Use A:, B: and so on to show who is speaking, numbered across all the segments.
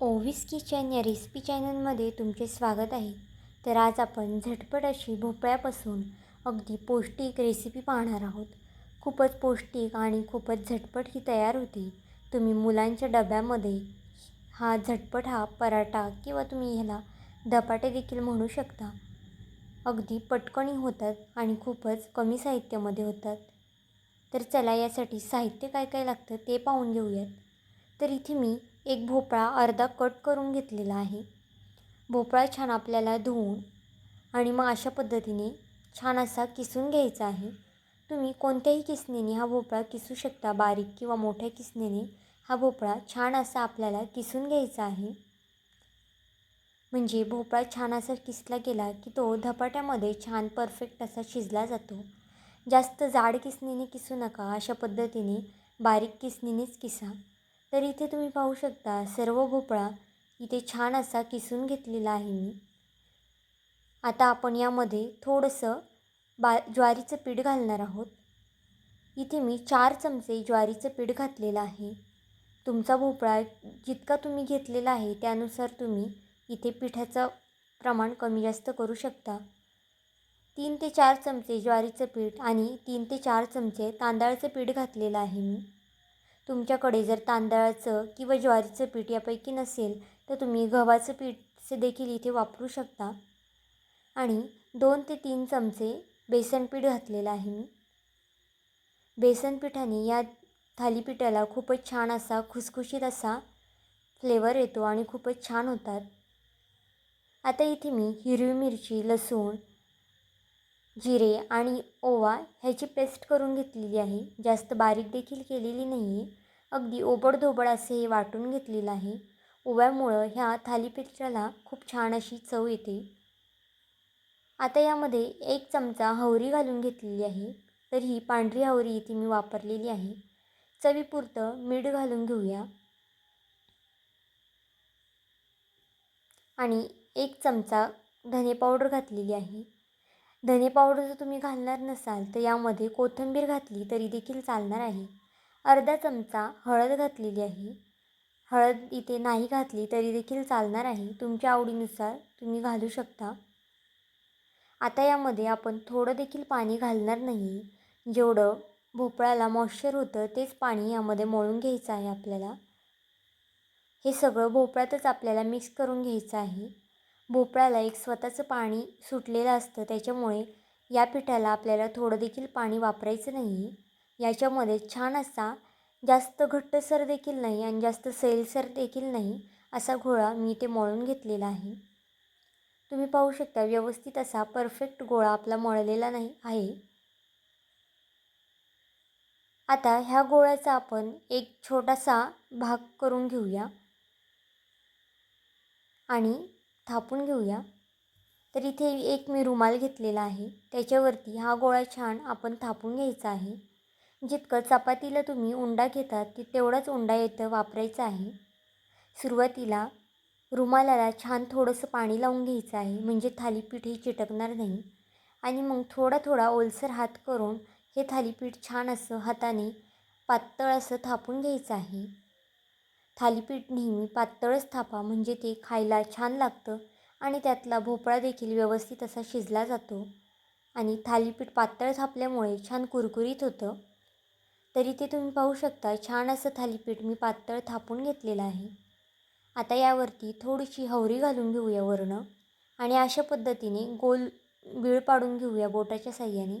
A: ओव्हिस kitchen या recipe चॅनलमध्ये तुमचे स्वागत आहे. तर आज आपण झटपट अशी भोपळ्यापासून अगदी पौष्टिक रेसिपी पाहणार आहोत. खूपच पौष्टिक आणि खूपच झटपट ही तयार होते. तुम्ही मुलांच्या डब्यामध्ये हा झटपट हा पराठा किंवा तुम्ही ह्याला धपाटे देखील म्हणू शकता. अगदी पटकणी होतात आणि खूपच कमी साहित्यामध्ये होतात. तर चला यासाठी साहित्य काय काय लागतं ते पाहून घेऊयात. तर इथे मी एक भोपळा अर्धा कट करून घेतलेला आहे. भोपळा छान आपल्याला धुवून आणि मग अशा पद्धतीने छान असा किसून घ्यायचा आहे. तुम्ही कोणत्याही किसणीने हा भोपळा किसू शकता बारीक किंवा मोठ्या किसणीने हा भोपळा छान असा आपल्याला किसून घ्यायचा आहे. म्हणजे भोपळा छान असा किसला गेला की तो धपाट्यामध्ये छान परफेक्ट असा शिजला जातो. जास्त जाड किसणीने किसू नका अशा पद्धतीने बारीक किसणीनेच किसा. तर इथे तुम्ही पाहू शकता सर्व भोपळा इथे छान असा किसून घेतलेला आहे मी. आता आपण यामध्ये थोडंसं बा ज्वारीचं पीठ घालणार आहोत. इथे मी चार चमचे ज्वारीचं पीठ घातलेलं आहे. तुमचा भोपळा जितका तुम्ही घेतलेला आहे त्यानुसार तुम्ही इथे पिठाचं प्रमाण कमी जास्त करू शकता. तीन ते चार चमचे ज्वारीचं पीठ आणि तीन ते चार चमचे तांदळाचं पीठ घातलेलं आहे मी. तुमच्याकडे जर तांदळाचं किंवा ज्वारीचं पीठ यापैकी नसेल तर तुम्ही गव्हाचं पीठचे देखील इथे वापरू शकता. आणि दोन ते तीन चमचे बेसन पीठ घातलेलं आहे मी. बेसन पिठाने या थालीपीठाला खूपच छान असा खुसखुशीत असा फ्लेवर येतो आणि खूपच छान होतात. आता इथे मी हिरवी मिरची लसूण जिरे आणि ओवा ह्याची पेस्ट करून घेतलेली आहे. जास्त बारीक देखील केलेली नाही आहे अगदी ओबडधोबड असे हे वाटून घेतलेलं आहे. ओव्यामुळं ह्या थालीपीठाला खूप छान अशी चव येते. आता यामध्ये एक चमचा हवरी घालून घेतलेली आहे. तर ही पांढरी हवरी इथे मी वापरलेली आहे. चवीपुरतं मीठ घालून घेऊया. आणि एक चमचा धने पावडर घातलेली आहे. धने पावडर जर तुम्ही घालणार नसाल तर यामध्ये कोथिंबीर घातली तरी देखील चालणार आहे. अर्धा चमचा हळद घातलेली आहे. हळद इथे नाही घातली तरी देखील चालणार आहे. तुमच्या आवडीनुसार तुम्ही घालू शकता. आता यामध्ये आपण थोडं देखील पाणी घालणार नाही. जेवढं भोपळ्याला मॉइश्चर होतं तेच पाणी यामध्ये मळून घ्यायचं आहे आपल्याला. हे सगळं भोपळ्यातच आपल्याला मिक्स करून घ्यायचं आहे. भोपळ्याला एक स्वतःचं पाणी सुटलेलं असतं. त्याच्यामुळे या पिठाला आपल्याला थोडं देखील पाणी वापरायचं नाही. याच्यामध्ये छान असा जास्त घट्टसर देखील नाही आणि जास्त सैलसर देखील नाही असा गोळा मी ते मळून घेतलेला आहे. तुम्ही पाहू शकता व्यवस्थित असा परफेक्ट गोळा आपला मळलेला नाही आहे. आता ह्या गोळ्याचा आपण एक छोटासा भाग करून घेऊया. आणि थापून घेऊया. तर इथे एक मी रुमाल घेतलेला आहे. त्याच्यावरती हा गोळा छान आपण थापून घ्यायचा आहे. जितकं चपातीला तुम्ही उंडा घेतात ते तेवढाच उंडा येतं वापरायचं आहे. सुरुवातीला रुमालाला छान थोडंसं पाणी लावून घ्यायचं आहे. म्हणजे थालीपीठ हे चिटकणार नाही. आणि मग थोडा थोडा ओलसर हात करून हे थालीपीठ छान असं हाताने पातळ असं थापून घ्यायचं आहे. थालीपीठ नेहमी पातळच थापा म्हणजे ते खायला छान लागतं आणि त्यातला भोपळा देखील व्यवस्थित असा शिजला जातो. आणि थालीपीठ पातळ थापल्यामुळे छान कुरकुरीत होतं. तरी ते तुम्ही पाहू शकता छान असं थालीपीठ मी पातळ थापून घेतलेलं आहे. आता यावरती थोडीशी हवरी घालून घेऊया वरनं आणि अशा पद्धतीने गोल बीळ पाडून घेऊया बोटाच्या साह्याने.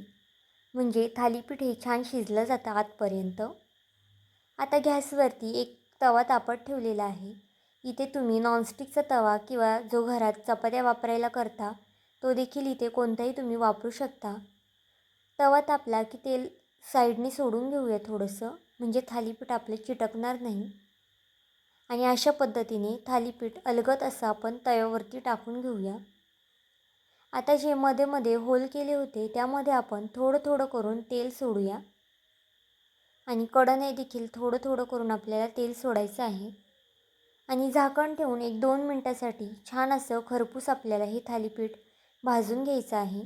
A: म्हणजे थालीपीठ हे छान शिजलं जातं आतपर्यंत. आता गॅसवरती एक तवा तापत ठेवलेला आहे. इथे तुम्ही नॉनस्टिकचा तवा किंवा जो घरात चपात्या वापरायला करता तो देखील इथे कोणताही तुम्ही वापरू शकता. तवा तापला की तेल साईडने सोडून घेऊया थोडंसं म्हणजे थालीपीठ आपलं चिटकणार नाही. आणि अशा पद्धतीने थालीपीठ अलगत असं आपण तव्यावरती टाकून घेऊया. आता जे मध्ये मध्ये होल केले होते त्यामध्ये आपण थोडं थोडं करून तेल सोडूया. आणि कडने देखील थोडं थोडं करून आपल्याला तेल सोडायचं आहे. आणि झाकण ठेवून एक दोन मिनटासाठी छान असं खरपूस आपल्याला हे थालीपीठ भाजून घ्यायचं आहे.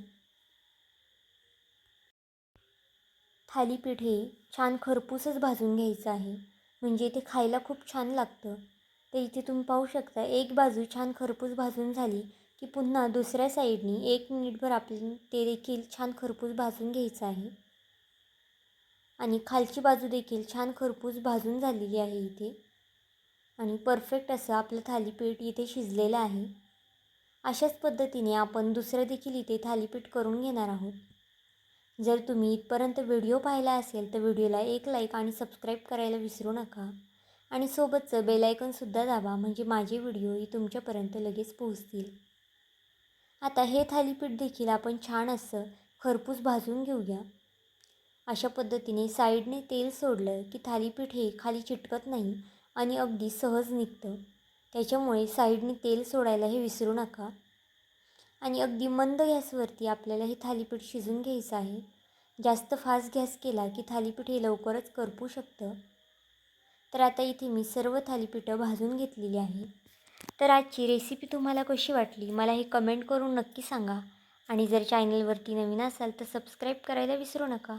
A: थालीपीठ हे छान खरपूसच भाजून घ्यायचं आहे. म्हणजे ते खायला खूप छान लागतं. तर इथे तुम्ही पाहू शकता एक बाजू छान खरपूस भाजून झाली की पुन्हा दुसऱ्या साईडनी एक मिनिटभर आपण ते देखील छान खरपूस भाजून घ्यायचं आहे. आणि खालची बाजू देखील छान खरपूस भाजून झालेली आहे इथे. आणि परफेक्ट असं आपलं थालीपीठ इथे शिजलेलं आहे. अशाच पद्धतीने आपण दुसरं देखील इथे थालीपीठ करून घेणार आहोत. जर तुम्ही इथपर्यंत व्हिडिओ पाहिला असेल तर व्हिडिओला एक लाईक आणि सबस्क्राईब करायला विसरू नका. आणि सोबतचं बेलायकनसुद्धा दाबा म्हणजे माझे व्हिडिओही तुमच्यापर्यंत लगेच पोहोचतील. आता हे थालीपीठ देखील आपण छान असं खरपूस भाजून घेऊया. अशा पद्धतीने साईडने तेल सोडलं की थालीपीठ हे खाली चिटकत नाही आणि अगदी सहज निघतं. त्याच्यामुळे साईडने तेल सोडायला हे विसरू नका. आणि अगदी मंद गॅसवरती आपल्याला हे थालीपीठ शिजून घ्यायचं आहे. जास्त फास्ट गॅस केला की थालीपीठ हे लवकरच करपू शकतं. तर आता इथे मी सर्व थालीपीठं भाजून घेतलेली आहे. तर आजची रेसिपी तुम्हाला कशी वाटली मला हे कमेंट करून नक्की सांगा. आणि जर चॅनलवरती नवीन असाल तर सबस्क्राईब करायला विसरू नका.